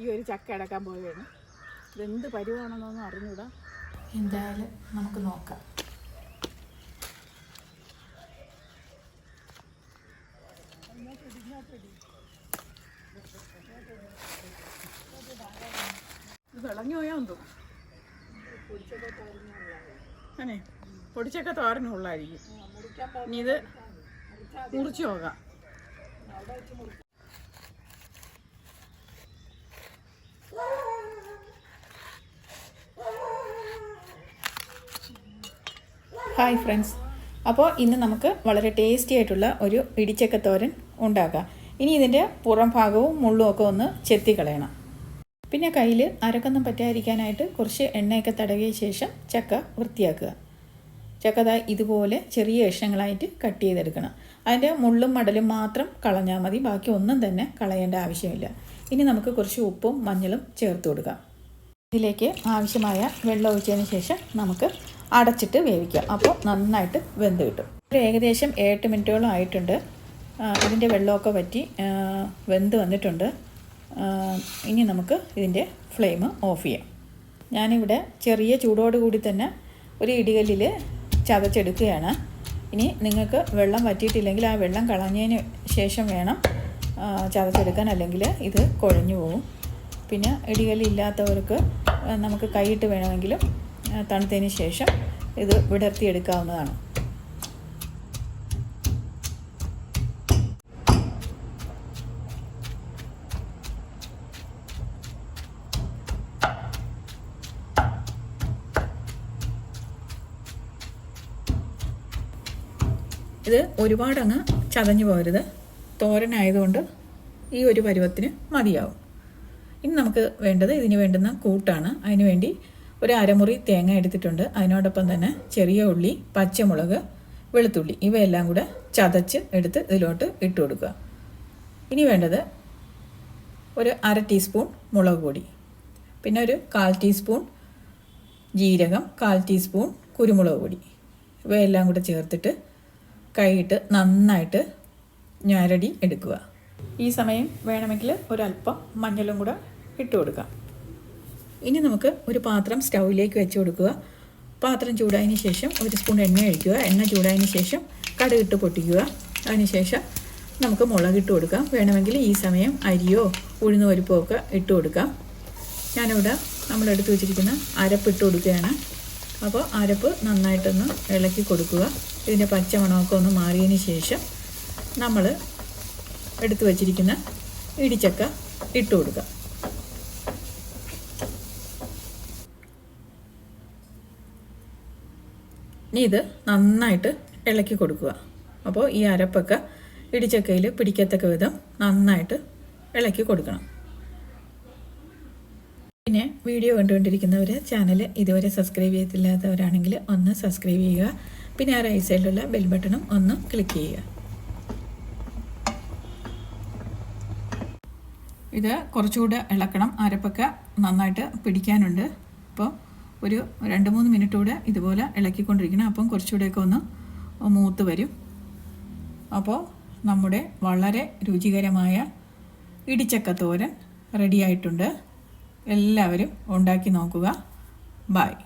ഈ ഒരു ചക്ക അടക്കാൻ പോവുകയാണ്. ഇതെന്ത് പരിവാണെന്നൊന്നും അറിഞ്ഞൂടാ. എന്തായാലും നമുക്ക് നോക്കാം. ഇത് വിളഞ്ഞു പോയാൽ എന്തോ? അനെ പൊടിച്ചൊക്കെ തോരനുള്ളായിരിക്കും ഇനി ഇത് മുറിച്ചു നോക്കാം. ഹായ് ഫ്രണ്ട്സ് അപ്പോൾ ഇന്ന് നമുക്ക് വളരെ ടേസ്റ്റി ആയിട്ടുള്ള ഒരു ഇടിച്ചക്ക തോരൻ ഉണ്ടാക്കാം. ഇനി ഇതിന്റെ പുറം ഭാഗവും മുള്ളും ഒക്കെ ഒന്ന് ചെത്തി കളയണം. പിന്നെ കയ്യിൽ അരക്കൊന്നും പറ്റാതിരിക്കാനായിട്ട് കുറച്ച് എണ്ണയൊക്കെ തടവിയ ശേഷം ചക്ക വൃത്തിയാക്കുക. ചക്ക ഇതുപോലെ ചെറിയ കഷ്ണങ്ങളായിട്ട് കട്ട് ചെയ്തെടുക്കണം. അതിന്റെ മുള്ളും മടലും മാത്രം കളഞ്ഞാൽ മതി. ബാക്കി ഒന്നും തന്നെ കളയേണ്ട ആവശ്യമില്ല. ഇനി നമുക്ക് കുറച്ച് ഉപ്പും മഞ്ഞളും ചേർത്ത് കൊടുക്കാം. ഇതിലേക്ക് ആവശ്യമായ വെള്ളം ഒഴിച്ചതിന് ശേഷം നമുക്ക് അടച്ചിട്ട് വേവിക്കുക. അപ്പോൾ നന്നായിട്ട് വെന്ത് കിട്ടും. ഒരു ഏകദേശം ഏട്ട് മിനിറ്റോളം ആയിട്ടുണ്ട്. ഇതിന്റെ വെള്ളമൊക്കെ വറ്റി വെന്ത് വന്നിട്ടുണ്ട്. ഇനി നമുക്ക് ഇതിന്റെ ഫ്ലെയിം ഓഫ് ചെയ്യാം. ഞാനിവിടെ ചെറിയ ചൂടോട് കൂടി തന്നെ ഒരു ഇടികല്ലിൽ ചതച്ചെടുക്കുകയാണ്. ഇനി നിങ്ങൾക്ക് വെള്ളം പറ്റിയിട്ടില്ലെങ്കിൽ ആ വെള്ളം കളഞ്ഞതിന് ശേഷം വേണം ചതച്ചെടുക്കാൻ അല്ലെങ്കിൽ ഇത് കുഴഞ്ഞു പോകും. പിന്നെ ഇടികല്ലില്ലാത്തവർക്ക് നമുക്ക് കൈയിട്ട് വേണമെങ്കിലും തണുത്തതിന് ശേഷം ഇത് വിടർത്തിയെടുക്കാവുന്നതാണ്. ഇത് ഒരുപാടങ്ങ് ചതഞ്ഞു പോരുത് തോരനായതുകൊണ്ട് ഈ ഒരു പരുവത്തിന് മതിയാവും. ഇനി നമുക്ക് വേണ്ടത് ഇതിന് വേണ്ടുന്ന കൂട്ടാണ്. അതിന് വേണ്ടി ഒരു അരമുറി തേങ്ങ എടുത്തിട്ടുണ്ട്. അതിനോടൊപ്പം തന്നെ ചെറിയ ഉള്ളി പച്ചമുളക് വെളുത്തുള്ളി ഇവയെല്ലാം കൂടെ ചതച്ച് എടുത്ത് ഇതിലോട്ട് ഇട്ട് കൊടുക്കുക. ഇനി വേണ്ടത് ഒരു അര ടീസ്പൂൺ മുളക് പൊടി. പിന്നെ ഒരു കാൽ ടീസ്പൂൺ ജീരകം കാൽ ടീസ്പൂൺ കുരുമുളക് പൊടി. ഇവയെല്ലാം കൂടെ ചേർത്തിട്ട് കൈയിട്ട് നന്നായിട്ട് ഞാരടി എടുക്കുക. ഈ സമയം വേണമെങ്കിൽ ഒരല്പം മഞ്ഞളും കൂടെ ഇട്ട് കൊടുക്കാം. ഇനി നമുക്ക് ഒരു പാത്രം സ്റ്റൗവിലേക്ക് വെച്ച് കൊടുക്കുക. പാത്രം ചൂടായതിന് ശേഷം ഒരു സ്പൂൺ എണ്ണ ഒഴിക്കുക. എണ്ണ ചൂടായതിന് ശേഷം കടുകിട്ട് പൊട്ടിക്കുക. അതിനുശേഷം നമുക്ക് മുളക് ഇട്ട് കൊടുക്കാം. വേണമെങ്കിൽ ഈ സമയം അരിയോ ഉഴുന്ന് പരിപ്പോ ഒക്കെ ഇട്ട് കൊടുക്കാം. ഞാനിവിടെ നമ്മളെടുത്ത് വെച്ചിരിക്കുന്ന അരപ്പ് ഇട്ട് കൊടുക്കുകയാണ്. അപ്പോൾ അരപ്പ് നന്നായിട്ടൊന്ന് ഇളക്കി കൊടുക്കുക. ഇതിന്റെ പച്ചമണമൊക്കെ ഒന്ന് മാറിയതിന് ശേഷം നമ്മൾ എടുത്തു വച്ചിരിക്കുന്ന ഇടിച്ചക്ക ഇട്ട് കൊടുക്കുക ഇനി ഇത് നന്നായിട്ട് ഇളക്കി കൊടുക്കുക. അപ്പോൾ ഈ അരപ്പൊക്കെ ഇടിച്ചക്കയിൽ പിടിക്കത്തക്ക വിധം നന്നായിട്ട് ഇളക്കി കൊടുക്കണം. പിന്നെ വീഡിയോ കണ്ടുകൊണ്ടിരിക്കുന്നവർ ചാനൽ ഇതുവരെ സബ്സ്ക്രൈബ് ചെയ്തില്ലാത്തവരാണെങ്കിൽ ഒന്ന് സബ്സ്ക്രൈബ് ചെയ്യുക. പിന്നെ ആ റൈറ്റ് സൈഡിലുള്ള ബെൽ ബട്ടണും ഒന്ന് ക്ലിക്ക് ചെയ്യുക. ഇത് കുറച്ചുകൂടെ ഇളക്കണം. അരപ്പൊക്കെ നന്നായിട്ട് പിടിക്കാനുണ്ട്. അപ്പോൾ ഒരു രണ്ട് മൂന്ന് മിനിറ്റ് കൂടെ ഇതുപോലെ ഇളക്കിക്കൊണ്ടിരിക്കണം. അപ്പം കുറച്ചുകൂടെയൊക്കെ ഒന്ന് മൂത്ത് വരും. അപ്പോൾ നമ്മുടെ വളരെ രുചികരമായ ഇടിച്ചക്ക തോരൻ റെഡിയായിട്ടുണ്ട് എല്ലാവരും ഉണ്ടാക്കി നോക്കുക. ബായ്